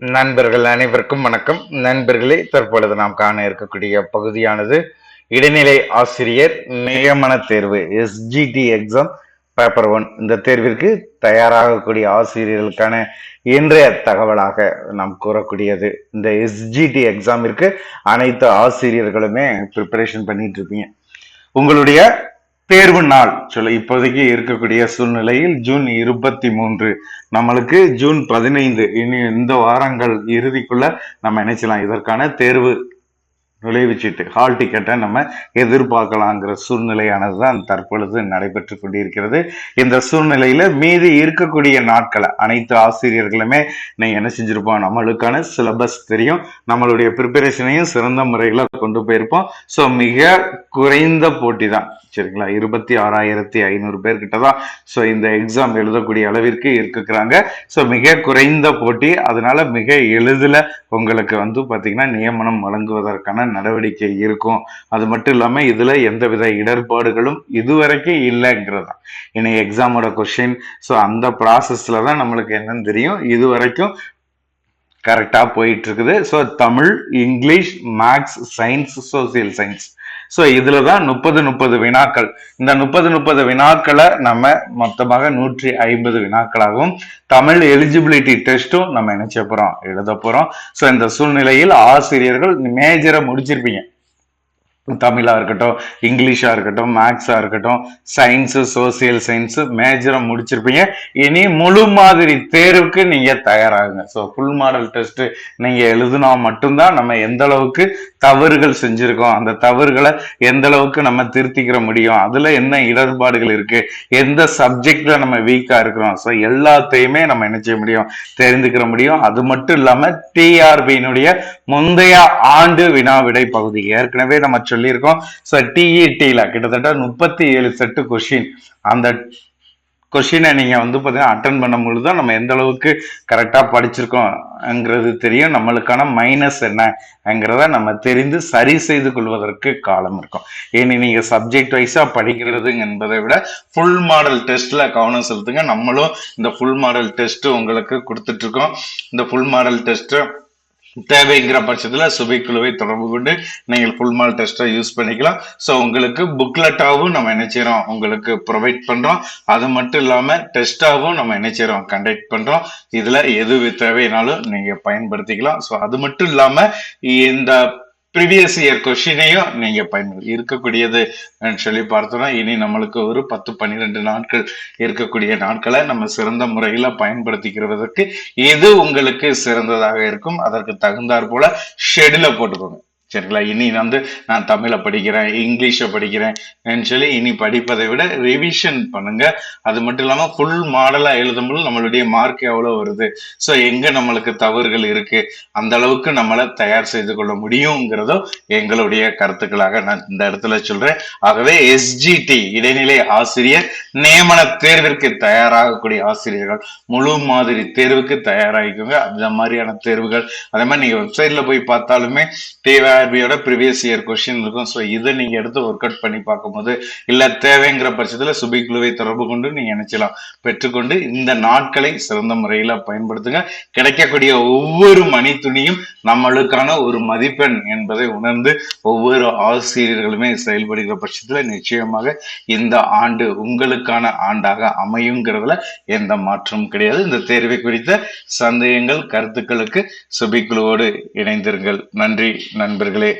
நண்பர்கள் அனைவருக்கும் வணக்கம். நண்பர்களே தற்பொழுது நாம் காண இருக்கக்கூடிய பகுதியானது இடைநிலை ஆசிரியர் நியமன தேர்வு எஸ்ஜிடி எக்ஸாம் பேப்பர் ஒன் இந்த தேர்விற்கு தயாராகக்கூடிய ஆசிரியர்களுக்கான இன்றைய தகவலாக நாம் கூறக்கூடியது. இந்த எஸ்ஜிடி எக்ஸாமிற்கு அனைத்து ஆசிரியர்களுமே ப்ரிப்பரேஷன் பண்ணிட்டு இருப்பீங்க. உங்களுடைய தேர்வு நாள். சொல்ல இப்போதைக்கு இருக்கக்கூடிய சூழ்நிலையில் ஜூன் இருபத்தி மூன்று நம்மளுக்கு ஜூன் பதினைந்து. இனி இந்த வாரங்கள் இறுதிக்குள்ள நம்ம நினைச்சலாம் இதற்கான தேர்வு நுழைவுச்சீட்டு ஹால் டிக்கெட்டை நம்ம எதிர்பார்க்கலாங்கிற சூழ்நிலையானது தான் தற்பொழுது நடைபெற்று கொண்டிருக்கிறது. இந்த சூழ்நிலையில மீதி இருக்கக்கூடிய நாட்களை அனைத்து ஆசிரியர்களுமே நீ என்ன செஞ்சிருப்போம்? நம்மளுக்கான சிலபஸ் தெரியும். நம்மளுடைய ப்ரிப்பரேஷனையும் சிறந்த முறையில் கொண்டு போயிருப்போம். ஸோ மிக குறைந்த போட்டி தான் சரிங்களா? இருபத்தி ஆறாயிரத்தி ஐநூறு பேர்கிட்ட தான் ஸோ இந்த எக்ஸாம் எழுதக்கூடிய அளவிற்கு இருக்கிறாங்க. ஸோ மிக குறைந்த போட்டி. அதனால மிக எளிதில் உங்களுக்கு வந்து பார்த்தீங்கன்னா நியமனம் வழங்குவதற்கான நடவடிக்கை இருக்கும். அது மட்டும் இல்லாமல் இதில் எந்தவித இடர்பாடுகளும் இதுவரைக்கும் இல்லைங்கிறது தான் இனி எக்ஸாமோட கொஷின் ஸோ அந்த ப்ராசஸில் தான் நம்மளுக்கு என்னன்னு தெரியும். இது வரைக்கும் கரெக்டாக போயிட்டு இருக்குது. So Tamil English maths science social science so இதுல தான் முப்பது முப்பது வினாக்கள். இந்த முப்பது முப்பது வினாக்களை நம்ம மொத்தமாக நூற்றி ஐம்பது வினாக்களாகவும் தமிழ் எலிஜிபிலிட்டி டெஸ்ட்டும் நம்ம நினைச்ச போறோம்? எழுத போறோம். ஸோ இந்த சூழ்நிலையில் ஆசிரியர்கள் மேஜரை முடிச்சிருப்பீங்க. தமிழாக இருக்கட்டும் இங்கிலீஷாக இருக்கட்டும் மேக்ஸாக இருக்கட்டும் சயின்ஸு சோசியல் சயின்ஸு மேஜரை முடிச்சிருப்பீங்க. இனி முழு மாதிரி தேர்வுக்கு நீங்கள் தயாராகுங்க. ஸோ ஃபுல் மாடல் டெஸ்ட்டு நீங்கள் எழுதுனா மட்டும்தான் நம்ம எந்த அளவுக்கு தவறுகள் செஞ்சுருக்கோம் அந்த தவறுகளை எந்த அளவுக்கு நம்ம திருத்திக்கிற முடியும் அதில் என்ன இடர்பாடுகள் இருக்குது எந்த சப்ஜெக்டில் நம்ம வீக்காக இருக்கிறோம். ஸோ எல்லாத்தையுமே நம்ம என்ன செய்ய முடியும்? தெரிந்துக்கிற முடியும். அது மட்டும் இல்லாமல் டிஆர்பியினுடைய முந்தைய ஆண்டு வினா விடை பகுதி ஏற்கனவே நம்ம சொல்லியிருக்கோம். ஸோ டிஇடியில் கிட்டத்தட்ட முப்பத்தி ஏழு செட்டு கொஷின் அந்த கொஷினை நீங்கள் வந்து பார்த்தீங்கன்னா அட்டன் பண்ணும்பொழுது தான் நம்ம எந்த அளவுக்கு கரெக்டாக படிச்சிருக்கோம்ங்கிறது தெரியும். நம்மளுக்கான மைனஸ் என்னங்கிறத நம்ம தெரிந்து சரி செய்து கொள்வதற்கு காலம் இருக்கும். ஏனி நீங்கள் சப்ஜெக்ட் வைஸாக படிக்கிறது என்பதை விட ஃபுல் மாடல் டெஸ்ட்டில் கவனம் செலுத்துங்க. நம்மளும் இந்த ஃபுல் மாடல் டெஸ்ட்டு உங்களுக்கு கொடுத்துட்ருக்கோம் இந்த ஃபுல் மாடல் டெஸ்ட்டு தேவைங்கிற பட்சத்தில் சுபிக்குழுவை தொடர்பு கொண்டு நீங்கள் ஃபுல் மால் டெஸ்ட்டை யூஸ் பண்ணிக்கலாம். ஸோ உங்களுக்கு புக்லெட்டாகவும் நம்ம என்ன செய்கிறோம் உங்களுக்கு ப்ரொவைட் பண்ணுறோம் அது மட்டும் இல்லாமல் டெஸ்ட்டாகவும் நம்ம என்ன செய்கிறோம் கண்டக்ட் பண்ணுறோம் இதில் எது தேவைனாலும் நீங்கள் பயன்படுத்திக்கலாம். ஸோ அது மட்டும் இல்லாமல் இந்த ப்ரீவியஸ் இயர் கொஷினையும் நீங்க பயன்படுத்தி இருக்கக்கூடியது சொல்லி பார்த்தோம்னா இனி நம்மளுக்கு ஒரு பத்து பன்னிரெண்டு நாட்கள் இருக்கக்கூடிய நாட்களை நம்ம சிறந்த முறையில பயன்படுத்திக்கிறதுக்கு எது உங்களுக்கு சிறந்ததாக இருக்கும். அதற்கு தகுந்தாற் போல ஷெடியூல போட்டுக்கோங்க. சரிங்களா? இனி வந்து நான் தமிழை படிக்கிறேன் இங்கிலீஷை படிக்கிறேன் சொல்லி இனி படிப்பதை விட ரிவிஷன் பண்ணுங்க. அது மட்டும் இல்லாமல் ஃபுல் மாடலாக எழுதும்போது நம்மளுடைய மார்க் எவ்வளோ வருது? ஸோ எங்கே நம்மளுக்கு தவறுகள் இருக்கு? அந்த அளவுக்கு நம்மளை தயார் செய்து கொள்ள முடியுங்கிறதும் எங்களுடைய கருத்துக்களாக நான் இந்த இடத்துல சொல்றேன். ஆகவே எஸ்ஜிடி இடைநிலை ஆசிரியர் நியமன தேர்விற்கு தயாராகக்கூடிய ஆசிரியர்கள் முழு மாதிரி தேர்வுக்கு தயாராகிக்கோங்க. அந்த மாதிரியான தேர்வுகள் அதே மாதிரி நீங்க வெப்சைட்ல போய் பார்த்தாலுமே தேவை ஆர்பியோட ப்ரீவியஸ் இயர் கொஷின் இருக்கும். ஸோ இதை நீங்கள் எடுத்து ஒர்க் அவுட் பண்ணி பார்க்கும்போது இல்லை தேவைங்கிற பட்சத்துல சுபி குழுவை தொடர்பு கொண்டு நீங்கள் நினைச்சலாம் பெற்றுக்கொண்டு இந்த நாட்களை சிறந்த முறையில் பயன்படுத்துங்க. கிடைக்கக்கூடிய ஒவ்வொரு மணி துணியும் நம்மளுக்கான ஒரு மதிப்பெண் என்பதை உணர்ந்து ஒவ்வொரு ஆசிரியர்களுமே செயல்படுகிற பட்சத்துல நிச்சயமாக இந்த ஆண்டு உங்களுக்கான ஆண்டாக அமையுங்கிறதுல எந்த மாற்றமும் கிடையாது. இந்த தேர்வை குறித்த சந்தேகங்கள் கருத்துக்களுக்கு சுபிக்குழுவோடு இணைந்திருங்கள். நன்றி நண்பர் நண்பர்களே